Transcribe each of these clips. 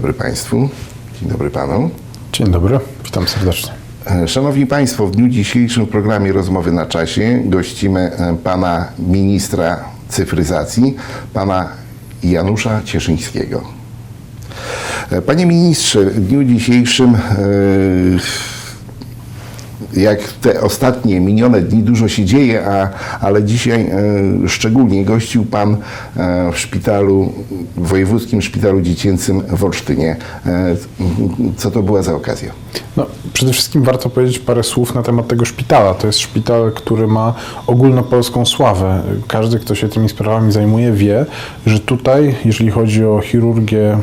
dobry Państwu. Dzień dobry Panu. Dzień dobry, witam serdecznie. E, Szanowni Państwo, w dniu dzisiejszym w programie Rozmowy na czasie gościmy e, Pana Ministra Cyfryzacji, Pana Janusza Cieszyńskiego. E, Panie Ministrze, w dniu dzisiejszym, e, jak te ostatnie, minione dni, dużo się dzieje, a, ale dzisiaj e, szczególnie gościł Pan e, w szpitalu, w Wojewódzkim Szpitalu Dziecięcym w Olsztynie. E, Co to była za okazja? No, przede wszystkim warto powiedzieć parę słów na temat tego szpitala. To jest szpital, który ma ogólnopolską sławę. Każdy, kto się tymi sprawami zajmuje, wie, że tutaj, jeżeli chodzi o chirurgię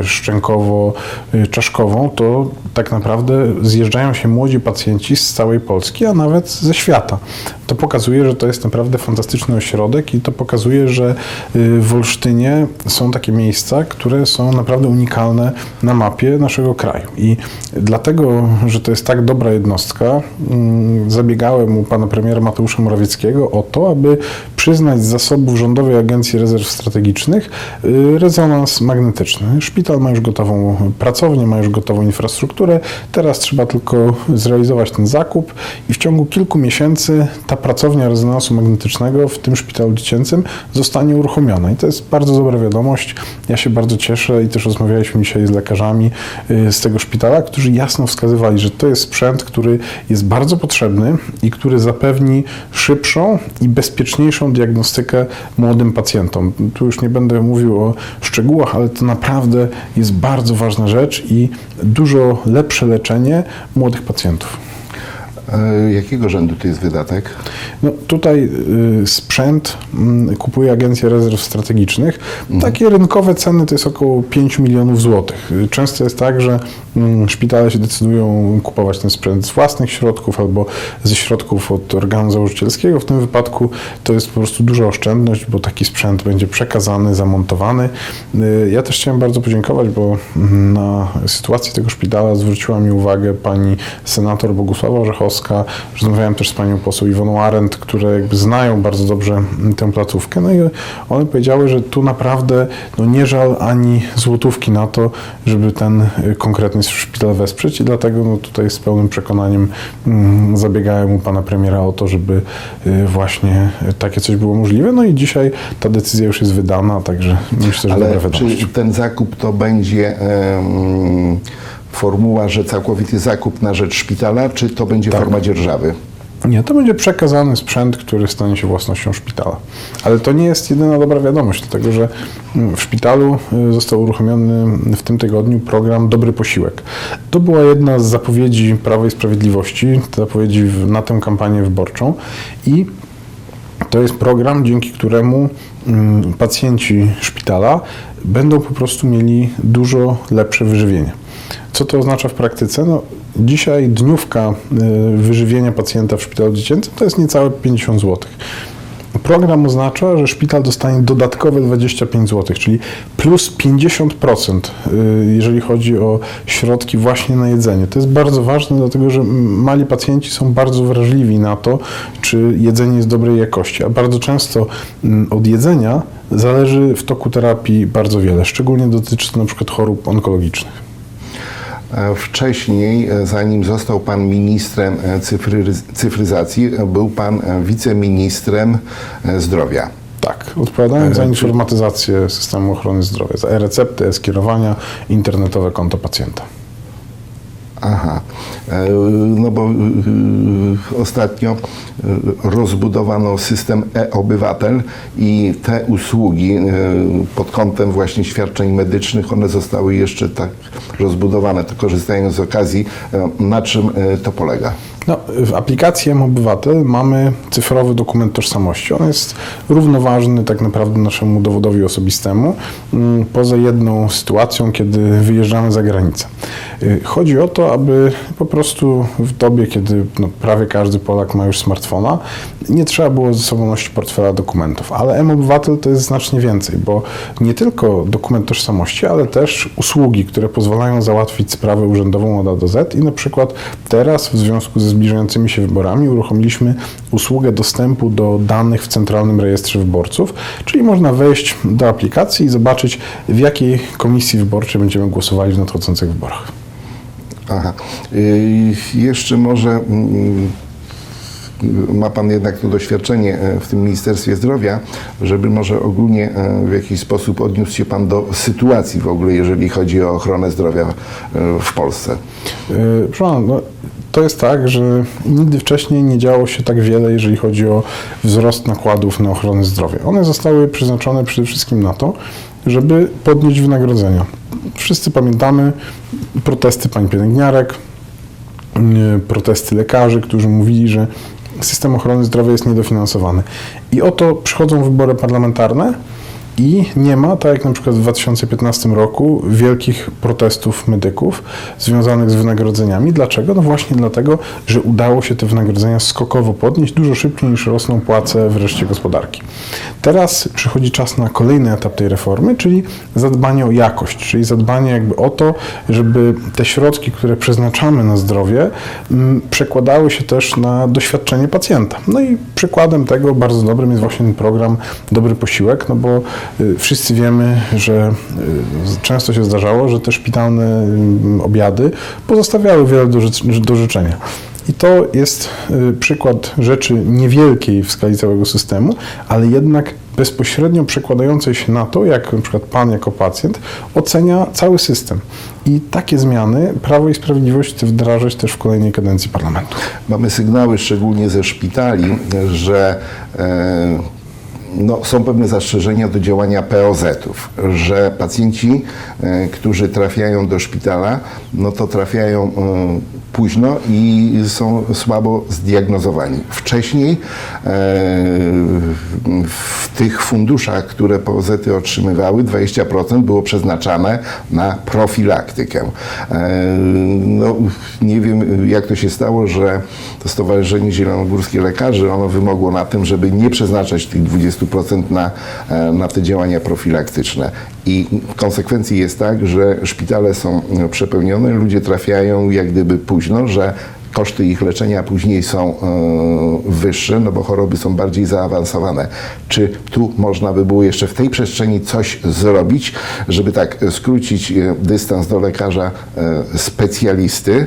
y, szczękowo-czaszkową, to tak naprawdę zjeżdżają się młodzi pacjenci z całej Polski, a nawet ze świata. To pokazuje, że to jest naprawdę fantastyczny ośrodek i to pokazuje, że y, w Olsztynie są takie miejsca, które są naprawdę unikalne na mapie naszego kraju. I dlatego, że to jest tak dobra jednostka, mm, zabiegałem u pana premiera Mateusza Morawieckiego o to, aby przyznać z zasobów Rządowej Agencji Rezerw Strategicznych y, rezonans magnetyczny. Szpital ma już gotową pracownię, ma już gotową infrastrukturę. Teraz trzeba tylko zrealizować ten zakup i w ciągu kilku miesięcy ta pracownia rezonansu magnetycznego w tym szpitalu dziecięcym zostanie uruchomiona. I to jest bardzo dobra wiadomość. Ja się bardzo cieszę i też rozmawialiśmy dzisiaj z lekarzami y, z tego szpitala, którzy jasno wskazywali, że to jest sprzęt, który jest bardzo potrzebny i który zapewni szybszą i bezpieczniejszą diagnostykę młodym pacjentom. Tu już nie będę mówił o szczegółach, ale to naprawdę jest bardzo ważna rzecz i dużo lepsze leczenie młodych pacjentów. E, Jakiego rzędu to jest wydatek? No, tutaj y, sprzęt mm, kupuje Agencja Rezerw Strategicznych. Takie rynkowe ceny to jest około 5 milionów złotych. Często jest tak, że mm, szpitale się decydują kupować ten sprzęt z własnych środków albo ze środków od organu założycielskiego. W tym wypadku to jest po prostu duża oszczędność, bo taki sprzęt będzie przekazany, zamontowany. Y, Ja też chciałem bardzo podziękować, bo mm, na sytuację tego szpitala zwróciła mi uwagę pani senator Bogusława Orzechowska. Rozmawiałem też z panią poseł Iwoną Arendt, które jakby znają bardzo dobrze tę placówkę. No i one powiedziały, że tu naprawdę no, nie żal ani złotówki na to, żeby ten konkretny szpital wesprzeć i dlatego no, tutaj z pełnym przekonaniem mm, zabiegałem u pana premiera o to, żeby y, właśnie takie coś było możliwe. No i dzisiaj ta decyzja już jest wydana, także myślę, że Ale dobra wiadomość. czy ten zakup to będzie em, formuła, że całkowity zakup na rzecz szpitala, czy to będzie Tak. forma dzierżawy? Nie, to będzie przekazany sprzęt, który stanie się własnością szpitala. Ale to nie jest jedyna dobra wiadomość, dlatego że mm, w szpitalu y, został uruchomiony w tym tygodniu program Dobry Posiłek. To była jedna z zapowiedzi Prawa i Sprawiedliwości, zapowiedzi na tę kampanię wyborczą i to jest program, dzięki któremu mm, pacjenci szpitala będą po prostu mieli dużo lepsze wyżywienie. Co to oznacza w praktyce? No, dzisiaj dniówka y, wyżywienia pacjenta w szpitalu dziecięcym to jest niecałe 50 zł. Program oznacza, że szpital dostanie dodatkowe 25 zł, czyli plus 50%, y, jeżeli chodzi o środki właśnie na jedzenie. To jest bardzo ważne, dlatego że mali pacjenci są bardzo wrażliwi na to, czy jedzenie jest dobrej jakości, a bardzo często mm, od jedzenia zależy w toku terapii bardzo wiele. Szczególnie dotyczy to na przykład chorób onkologicznych. E, Wcześniej, e, zanim został Pan ministrem e, cyfry, cyfryzacji, był Pan wiceministrem zdrowia. Tak, odpowiadając za informatyzację systemu ochrony zdrowia, za e-recepty, e-skierowania, internetowe konto pacjenta. Aha, E, no bo y, ostatnio y, rozbudowano system e-obywatel i te usługi pod kątem właśnie świadczeń medycznych, one zostały jeszcze tak rozbudowane, to korzystając z okazji, na czym to polega? No, w aplikacji M-Obywatel mamy cyfrowy dokument tożsamości. On jest równoważny tak naprawdę naszemu dowodowi osobistemu, mm, poza jedną sytuacją, kiedy wyjeżdżamy za granicę. Y, Chodzi o to, aby po prostu w dobie, kiedy no, prawie każdy Polak ma już smartfona, nie trzeba było ze sobą nosić portfela dokumentów. Ale M-Obywatel to jest znacznie więcej, bo nie tylko dokument tożsamości, ale też usługi, które pozwalają załatwić sprawę urzędową od A do Z i na przykład teraz w związku ze zbliżającymi się wyborami uruchomiliśmy usługę dostępu do danych w Centralnym Rejestrze Wyborców, czyli można wejść do aplikacji i zobaczyć, w jakiej komisji wyborczej będziemy głosowali w nadchodzących wyborach. Aha. Y, Jeszcze może mm, ma Pan jednak to doświadczenie e, w tym Ministerstwie Zdrowia, żeby może ogólnie e, w jakiś sposób odniósł się Pan do sytuacji w ogóle, jeżeli chodzi o ochronę zdrowia e, w Polsce. Proszę pana, no, to jest tak, że nigdy wcześniej nie działo się tak wiele, jeżeli chodzi o wzrost nakładów na ochronę zdrowia. One zostały przeznaczone przede wszystkim na to, żeby podnieść wynagrodzenia. Wszyscy pamiętamy protesty pań pielęgniarek, yy, protesty lekarzy, którzy mówili, że system ochrony zdrowia jest niedofinansowany. I oto przychodzą wybory parlamentarne i nie ma, tak jak na przykład w 2015 roku, wielkich protestów medyków związanych z wynagrodzeniami. Dlaczego? No właśnie dlatego, że udało się te wynagrodzenia skokowo podnieść dużo szybciej niż rosną płace w reszcie gospodarki. Teraz przychodzi czas na kolejny etap tej reformy, czyli zadbanie o jakość, czyli zadbanie jakby o to, żeby te środki, które przeznaczamy na zdrowie, przekładały się też na doświadczenie pacjenta. No i przykładem tego bardzo dobrym jest właśnie program Dobry Posiłek, no bo wszyscy wiemy, że y, często się zdarzało, że te szpitalne y, obiady pozostawiały wiele do, życ- do życzenia. I to jest y, przykład rzeczy niewielkiej w skali całego systemu, ale jednak bezpośrednio przekładającej się na to, jak przykład Pan jako pacjent ocenia cały system. I takie zmiany Prawo i Sprawiedliwość chce wdrażać też w kolejnej kadencji parlamentu. Mamy sygnały, szczególnie ze szpitali, że e, no, są pewne zastrzeżenia do działania POZ-ów, że pacjenci, e, którzy trafiają do szpitala, no to trafiają e, późno i są słabo zdiagnozowani. Wcześniej e, w tych funduszach, które POZ-y otrzymywały, 20% było przeznaczane na profilaktykę. No, nie wiem, jak to się stało, że to Stowarzyszenie Zielonogórskie Lekarzy, ono wymogło na tym, żeby nie przeznaczać tych 20% na, e, na te działania profilaktyczne. I konsekwencji jest tak, że szpitale są e, przepełnione, ludzie trafiają jak gdyby późno, że koszty ich leczenia później są e, wyższe, no bo choroby są bardziej zaawansowane. Czy tu można by było jeszcze w tej przestrzeni coś zrobić, żeby tak skrócić dystans do lekarza specjalisty,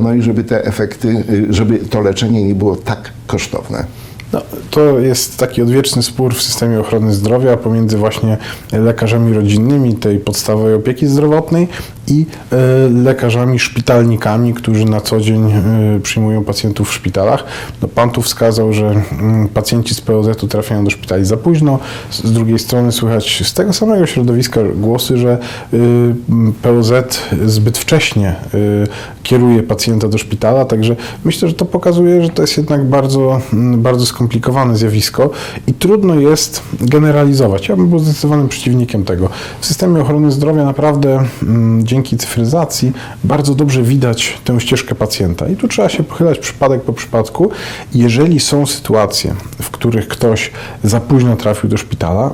no i żeby te efekty, żeby to leczenie nie było tak kosztowne? No, to jest taki odwieczny spór w systemie ochrony zdrowia pomiędzy właśnie lekarzami rodzinnymi tej podstawowej opieki zdrowotnej i e, lekarzami szpitalnikami, którzy na co dzień e, przyjmują pacjentów w szpitalach. No, pan tu wskazał, że mm, pacjenci z POZ-u trafiają do szpitali za późno. Z, drugiej strony słychać z tego samego środowiska głosy, że y, POZ zbyt wcześnie y, kieruje pacjenta do szpitala, także myślę, że to pokazuje, że to jest jednak bardzo, mm, bardzo skomplikowane zjawisko i trudno jest generalizować. Ja bym był zdecydowanym przeciwnikiem tego. W systemie ochrony zdrowia naprawdę mm, dzięki cyfryzacji bardzo dobrze widać tę ścieżkę pacjenta i tu trzeba się pochylać przypadek po przypadku. Jeżeli są sytuacje, w których ktoś za późno trafił do szpitala,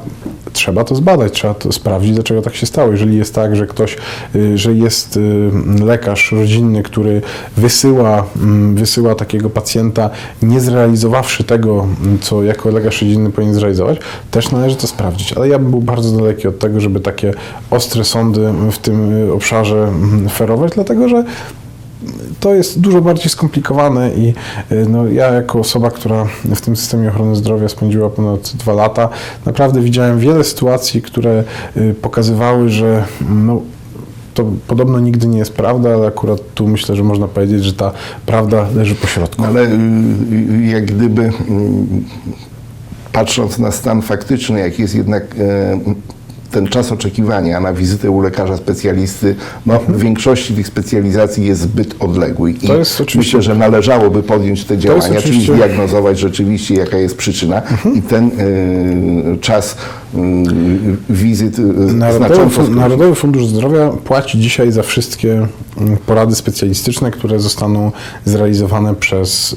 trzeba to zbadać, trzeba to sprawdzić, dlaczego tak się stało. Jeżeli jest tak, że ktoś, y, że jest y, lekarz rodzinny, który wysyła, mm, wysyła takiego pacjenta, nie zrealizowawszy tego, mm, co jako lekarz rodzinny powinien zrealizować, też należy to sprawdzić. Ale ja bym był bardzo daleki od tego, żeby takie ostre sądy w tym y, obszarze mm, ferować, dlatego że to jest dużo bardziej skomplikowane i y, no, ja jako osoba, która w tym systemie ochrony zdrowia spędziła ponad dwa lata, naprawdę widziałem wiele sytuacji, które y, pokazywały, że no, to podobno nigdy nie jest prawda, ale akurat tu myślę, że można powiedzieć, że ta prawda leży po środku. Ale y, jak gdyby mm, patrząc na stan faktyczny, jak jest jednak ten czas oczekiwania na wizytę u lekarza specjalisty, no, w większości tych specjalizacji jest zbyt odległy. I Mhm. Myślę, że należałoby podjąć te działania, czyli oczywiście- Mhm. zdiagnozować rzeczywiście, jaka jest przyczyna i ten e, czas e, wizyt e, Narodowy, znacząco. Narodowy Fundusz Zdrowia płaci dzisiaj za wszystkie mm, porady specjalistyczne, które zostaną zrealizowane przez y,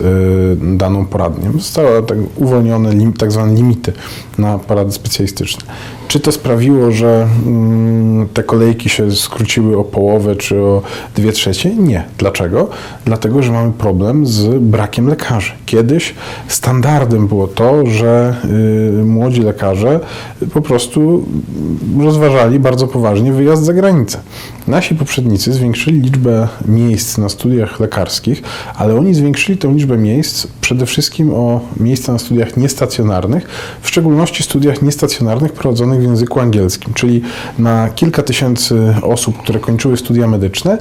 daną poradnię. Zostały tak uwolnione lim, tak zwane limity na porady specjalistyczne. Czy to sprawiło, dlatego, że mm, te kolejki się skróciły o połowę czy o dwie trzecie. Nie. Dlaczego? Dlatego, że mamy problem z brakiem lekarzy. Kiedyś standardem było to, że y, młodzi lekarze po prostu rozważali bardzo poważnie wyjazd za granicę. Nasi poprzednicy zwiększyli liczbę miejsc na studiach lekarskich, ale oni zwiększyli tę liczbę miejsc przede wszystkim o miejsca na studiach niestacjonarnych, w szczególności studiach niestacjonarnych prowadzonych w języku angielskim, czyli na kilka tysięcy osób, które kończyły studia medyczne,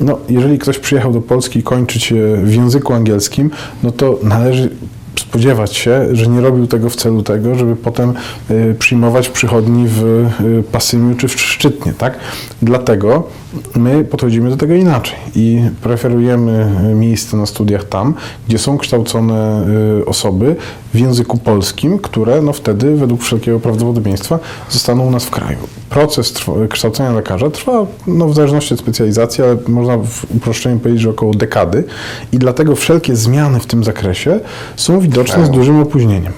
no, jeżeli ktoś przyjechał do Polski kończyć w języku angielskim, no to należy spodziewać się, że nie robił tego w celu tego, żeby potem y, przyjmować przychodni w y, Pasymiu czy w Szczytnie, tak? Dlatego my podchodzimy do tego inaczej i preferujemy y, miejsce na studiach tam, gdzie są kształcone osoby w języku polskim, które no wtedy według wszelkiego prawdopodobieństwa zostaną u nas w kraju. Proces kształcenia lekarza trwa no, w zależności od specjalizacji, ale można w uproszczeniu powiedzieć, że około dekady i dlatego wszelkie zmiany w tym zakresie są widoczne z dużym opóźnieniem.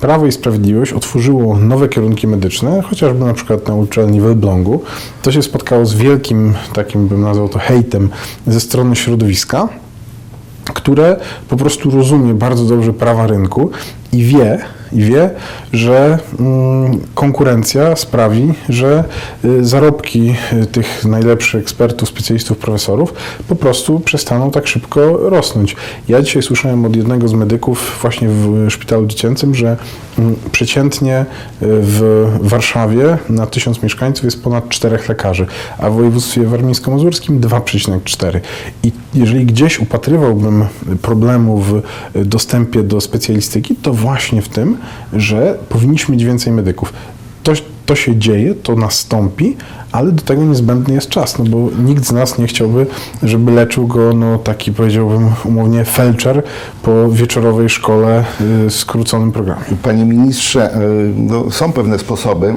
Prawo i Sprawiedliwość otworzyło nowe kierunki medyczne, chociażby na przykład na uczelni w Elblągu. To się spotkało z wielkim, takim bym nazwał to hejtem ze strony środowiska, które po prostu rozumie bardzo dobrze prawa rynku i wie, i wie, że mm, konkurencja sprawi, że y, zarobki y, tych najlepszych ekspertów, specjalistów, profesorów po prostu przestaną tak szybko rosnąć. Ja dzisiaj słyszałem od jednego z medyków właśnie w szpitalu dziecięcym, że mm, przeciętnie y, w Warszawie na tysiąc mieszkańców jest ponad czterech lekarzy, a w województwie warmińsko-mazurskim 2,4. I jeżeli gdzieś upatrywałbym problemu w dostępie do specjalistyki, to właśnie w tym, że powinniśmy mieć więcej medyków. To, to się dzieje, to nastąpi, ale do tego niezbędny jest czas, no bo nikt z nas nie chciałby, żeby leczył go no, taki, powiedziałbym umownie, felczer po wieczorowej szkole y, skróconym programie. Panie ministrze, e, no, są pewne sposoby, e,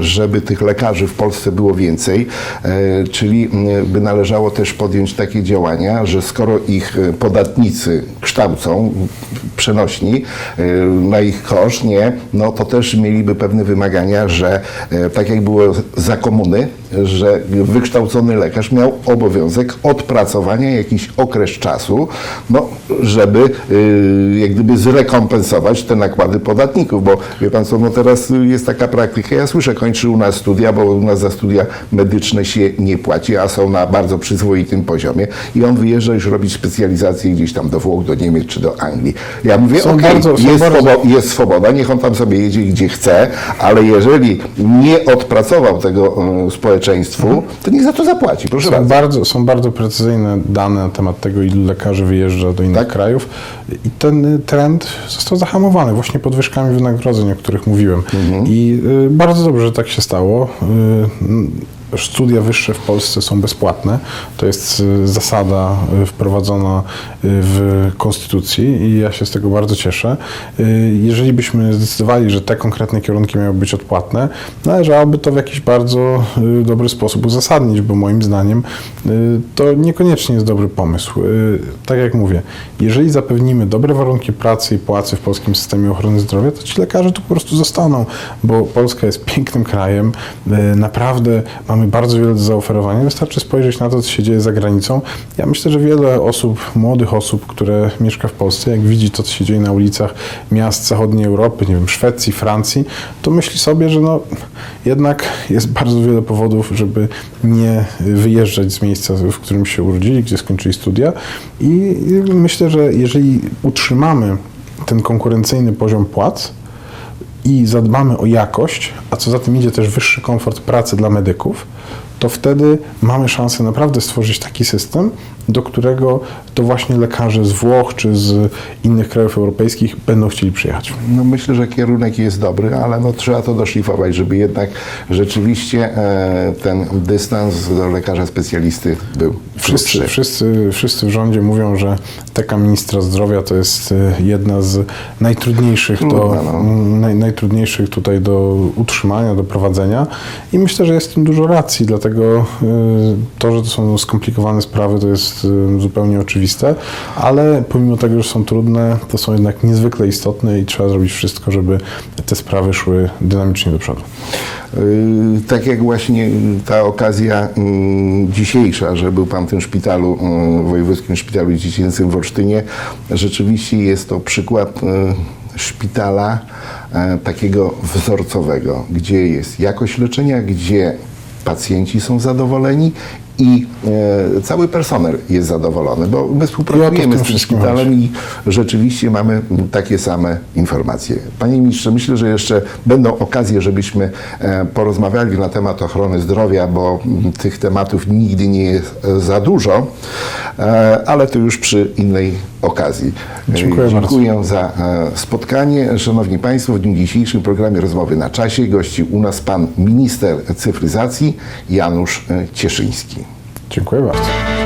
żeby tych lekarzy w Polsce było więcej, czyli by należało też podjąć takie działania, że skoro ich podatnicy kształcą przenośni na ich koszt, nie, no to też mieliby pewne wymagania, że tak jak było za komuny, że wykształcony lekarz miał obowiązek odpracowania jakiś okres czasu, no, żeby y, jak gdyby zrekompensować te nakłady podatników, bo wie pan co, no teraz jest taka praktyka, ja słyszę, kończy u nas studia, bo u nas za studia medyczne się nie płaci, a są na bardzo przyzwoitym poziomie i on wyjeżdża już robić specjalizację gdzieś tam do Włoch, do Niemiec czy do Anglii. Ja mówię, Są bardzo- są jest, bardzo- swobo- jest swoboda, niech on tam sobie jedzie gdzie chce, ale jeżeli nie odpracował tego e, społeczeństwu, to niech za to zapłaci, proszę Są bardzo. bardzo, są bardzo precyzyjne dane na temat tego, ilu lekarzy wyjeżdża do innych Tak? krajów i ten y, trend został zahamowany właśnie podwyżkami wynagrodzeń, o których mówiłem. I y, bardzo dobrze, że tak się stało. Studia wyższe w Polsce są bezpłatne. To jest y, zasada y, wprowadzona y, w Konstytucji i ja się z tego bardzo cieszę. Jeżeli byśmy zdecydowali, że te konkretne kierunki miały być odpłatne, należałoby to w jakiś bardzo dobry sposób uzasadnić, bo moim zdaniem to niekoniecznie jest dobry pomysł. Tak jak mówię, jeżeli zapewnimy dobre warunki pracy i płacy w polskim systemie ochrony zdrowia, to ci lekarze tu po prostu zostaną, bo Polska jest pięknym krajem, naprawdę mamy bardzo wiele do zaoferowania. Wystarczy spojrzeć na to, co się dzieje za granicą. Ja myślę, że wiele osób, młodych osób, które mieszka w Polsce, jak widzi to, co się dzieje na ulicach miast zachodniej Europy, nie wiem, Szwecji, Francji, to myśli sobie, że no, jednak jest bardzo wiele powodów, żeby nie wyjeżdżać z miejsca, w którym się urodzili, gdzie skończyli studia. I myślę, że jeżeli utrzymamy ten konkurencyjny poziom płac, i zadbamy o jakość, a co za tym idzie też wyższy komfort pracy dla medyków, to wtedy mamy szansę naprawdę stworzyć taki system, do którego to właśnie lekarze z Włoch czy z innych krajów europejskich będą chcieli przyjechać. No myślę, że kierunek jest dobry, ale no trzeba to doszlifować, żeby jednak rzeczywiście e, ten dystans do lekarza specjalisty był Wszyscy, wszyscy, wszyscy w rządzie mówią, że teka ministra zdrowia to jest y, jedna z najtrudniejszych, do, Trudna, no. mm, naj, najtrudniejszych tutaj do utrzymania, do prowadzenia i myślę, że jest w tym dużo racji, dlatego y, to, że to są skomplikowane sprawy, to jest y, zupełnie oczywiste, ale pomimo tego, że są trudne, to są jednak niezwykle istotne i trzeba zrobić wszystko, żeby te sprawy szły dynamicznie do przodu. Yy, Tak jak właśnie ta okazja mm, dzisiejsza, że był Pan w tym szpitalu, mm, Wojewódzkim Szpitalu Dziecięcym w Olsztynie, rzeczywiście jest to przykład e, szpitala e, takiego wzorcowego, gdzie jest jakość leczenia, gdzie pacjenci są zadowoleni i e, cały personel jest zadowolony, bo my współpracujemy tym z tym szpitalem i rzeczywiście mamy takie same informacje. Panie ministrze, myślę, że jeszcze będą okazje, żebyśmy e, porozmawiali na temat ochrony zdrowia, bo mm, tych tematów nigdy nie jest e, za dużo, e, ale to już przy innej okazji. E, Dziękuję bardzo. Dziękuję za e, spotkanie. Szanowni Państwo, w dniu dzisiejszym programie Rozmowy na czasie gościł u nas pan minister cyfryzacji Janusz e, Cieszyński. Dziękuję bardzo.